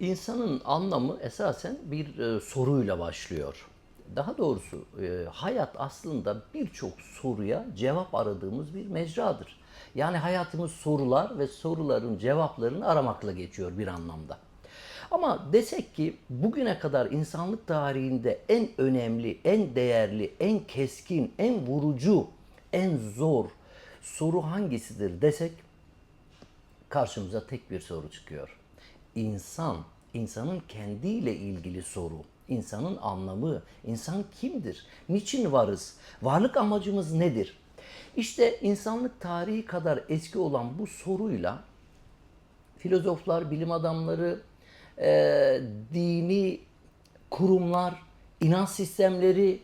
İnsanın anlamı esasen bir e, soruyla başlıyor. Daha doğrusu e, hayat aslında birçok soruya cevap aradığımız bir mecradır. Yani hayatımız sorular ve soruların cevaplarını aramakla geçiyor bir anlamda. Ama desek ki bugüne kadar insanlık tarihinde en önemli, en değerli, en keskin, en vurucu, en zor soru hangisidir desek karşımıza tek bir soru çıkıyor. İnsan, insanın kendiyle ilgili soru, insanın anlamı, insan kimdir? Niçin varız? Varlık amacımız nedir? İşte insanlık tarihi kadar eski olan bu soruyla filozoflar, bilim adamları, e, dini kurumlar, inanç sistemleri,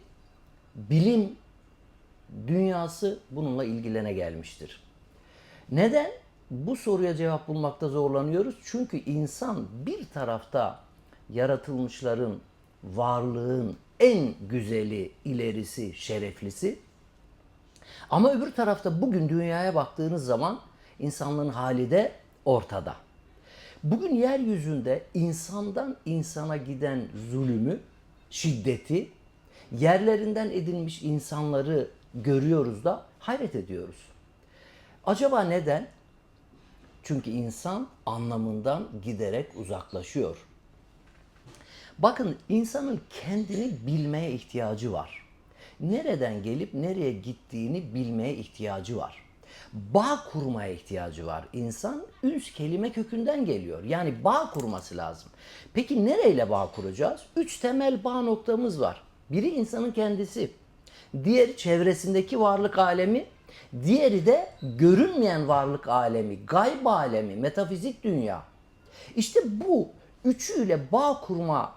bilim dünyası bununla ilgilene gelmiştir. Neden? Bu soruya cevap bulmakta zorlanıyoruz. Çünkü insan bir tarafta yaratılmışların, varlığın en güzeli, ilerisi, şereflisi. Ama öbür tarafta bugün dünyaya baktığınız zaman insanlığın hali de ortada. Bugün yeryüzünde insandan insana giden zulümü, şiddeti, yerlerinden edilmiş insanları görüyoruz da hayret ediyoruz. Acaba neden? Çünkü insan anlamından giderek uzaklaşıyor. Bakın insanın kendini bilmeye ihtiyacı var. Nereden gelip nereye gittiğini bilmeye ihtiyacı var. Bağ kurmaya ihtiyacı var. İnsan üns kelime kökünden geliyor. Yani bağ kurması lazım. Peki nereyle bağ kuracağız? Üç temel bağ noktamız var. Biri insanın kendisi. Diğeri çevresindeki varlık alemi. Diğeri de görünmeyen varlık alemi, gayb alemi, metafizik dünya. İşte bu üçüyle bağ kurma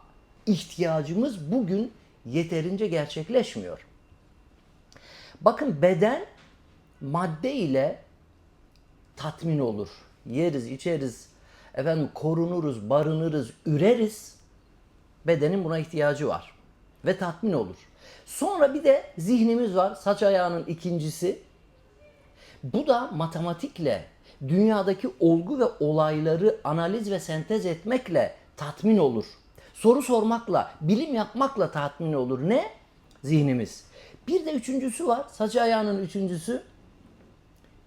ihtiyacımız bugün yeterince gerçekleşmiyor. Bakın beden madde ile tatmin olur. Yeriz, içeriz, efendim korunuruz, barınırız, üreriz. Bedenin buna ihtiyacı var ve tatmin olur. Sonra bir de zihnimiz var. Saç ayağının ikincisi. Bu da matematikle, dünyadaki olgu ve olayları analiz ve sentez etmekle tatmin olur. Soru sormakla, bilim yapmakla tatmin olur. Ne? Zihnimiz. Bir de üçüncüsü var. Saç ayağının üçüncüsü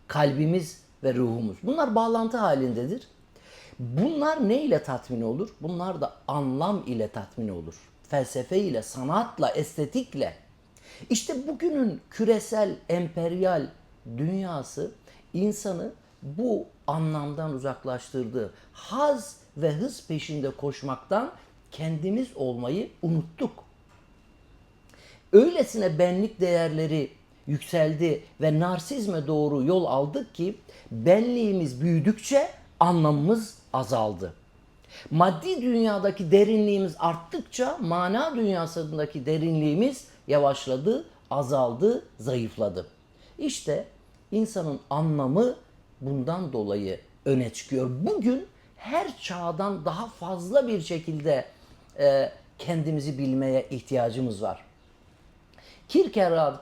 kalbimiz ve ruhumuz. Bunlar bağlantı halindedir. Bunlar ne ile tatmin olur? Bunlar da anlam ile tatmin olur. Felsefe ile, sanatla, estetikle. İşte bugünün küresel, emperyal dünyası insanı bu anlamdan uzaklaştırdı. Haz ve hız peşinde koşmaktan kendimiz olmayı unuttuk. Öylesine benlik değerleri yükseldi ve narsizme doğru yol aldık ki benliğimiz büyüdükçe anlamımız azaldı. Maddi dünyadaki derinliğimiz arttıkça mana dünyasındaki derinliğimiz yavaşladı, azaldı, zayıfladı. İşte insanın anlamı bundan dolayı öne çıkıyor. Bugün her çağdan daha fazla bir şekilde e, kendimizi bilmeye ihtiyacımız var. Kierkegaard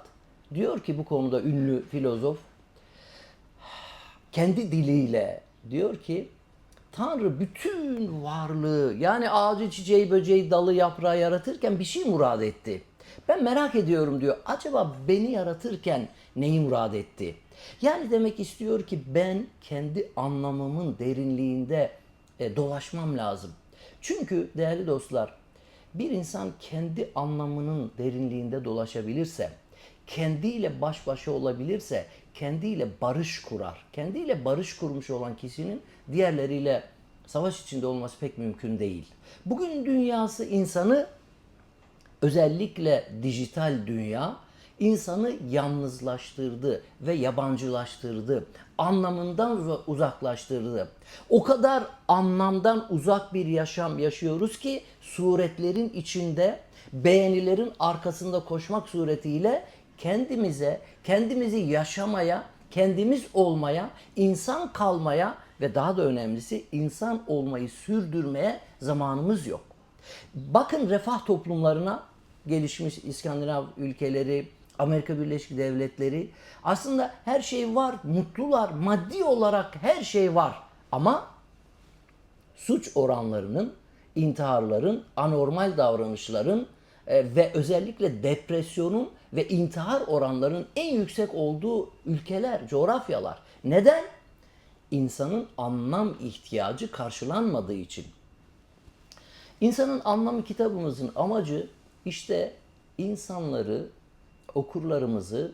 diyor ki bu konuda ünlü filozof kendi diliyle diyor ki Tanrı bütün varlığı yani ağacı, çiçeği, böceği, dalı, yaprağı yaratırken bir şey murad etti. Ben merak ediyorum diyor. Acaba beni yaratırken neyi murad etti? Yani demek istiyor ki ben kendi anlamımın derinliğinde e, dolaşmam lazım. Çünkü değerli dostlar bir insan kendi anlamının derinliğinde dolaşabilirse, kendiyle baş başa olabilirse, kendiyle barış kurar. Kendiyle barış kurmuş olan kişinin diğerleriyle savaş içinde olması pek mümkün değil. Bugün dünyası insanı özellikle dijital dünya insanı yalnızlaştırdı ve yabancılaştırdı. Anlamından uzaklaştırdı. O kadar anlamdan uzak bir yaşam yaşıyoruz ki suretlerin içinde beğenilerin arkasında koşmak suretiyle kendimize, kendimizi yaşamaya, kendimiz olmaya, insan kalmaya ve daha da önemlisi insan olmayı sürdürmeye zamanımız yok. Bakın refah toplumlarına gelişmiş İskandinav ülkeleri, Amerika Birleşik Devletleri aslında her şey var, mutlular, maddi olarak her şey var ama suç oranlarının intiharların, anormal davranışların e, ve özellikle depresyonun ve intihar oranlarının en yüksek olduğu ülkeler, coğrafyalar. Neden? İnsanın anlam ihtiyacı karşılanmadığı için. İnsanın Anlamı kitabımızın amacı işte insanları, okurlarımızı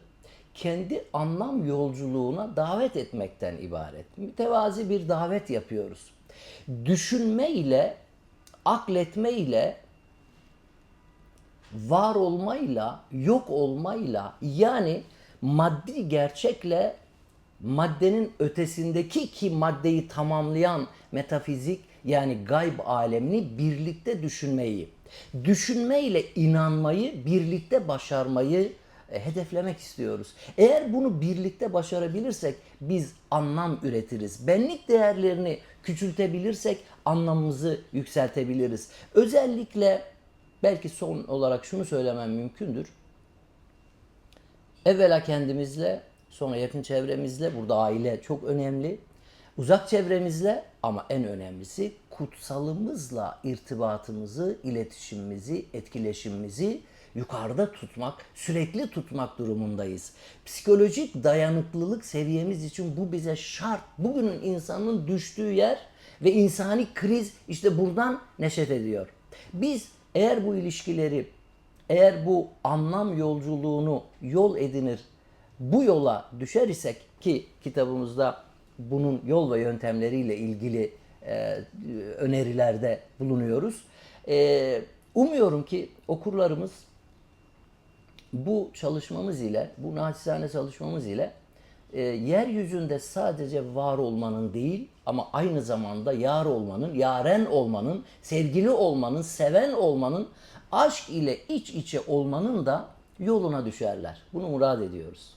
kendi anlam yolculuğuna davet etmekten ibaret. Mütevazi bir davet yapıyoruz. Düşünme ile, akletme ile, var olmayla, yok olmayla yani maddi gerçekle maddenin ötesindeki ki maddeyi tamamlayan metafizik yani gayb alemini birlikte düşünmeyi, düşünme ile inanmayı birlikte başarmayı e, hedeflemek istiyoruz. Eğer bunu birlikte başarabilirsek biz anlam üretiriz. Benlik değerlerini küçültebilirsek anlamımızı yükseltebiliriz. Özellikle belki son olarak şunu söylemem mümkündür. Evvela kendimizle, sonra yakın çevremizle, burada aile çok önemli. Uzak çevremizle ama en önemlisi kutsalımızla irtibatımızı, iletişimimizi, etkileşimimizi yukarıda tutmak, sürekli tutmak durumundayız. Psikolojik dayanıklılık seviyemiz için bu bize şart. Bugünün insanın düştüğü yer ve insani kriz işte buradan neşet ediyor. Biz eğer bu ilişkileri, eğer bu anlam yolculuğunu yol edinir, bu yola düşer isek ki kitabımızda bunun yol ve yöntemleriyle ilgili e, önerilerde bulunuyoruz. E, umuyorum ki okurlarımız bu çalışmamız ile, bu naçizane çalışmamız ile e, yeryüzünde sadece var olmanın değil ama aynı zamanda yar olmanın, yaren olmanın, sevgili olmanın, seven olmanın, aşk ile iç içe olmanın da yoluna düşerler. Bunu murad ediyoruz.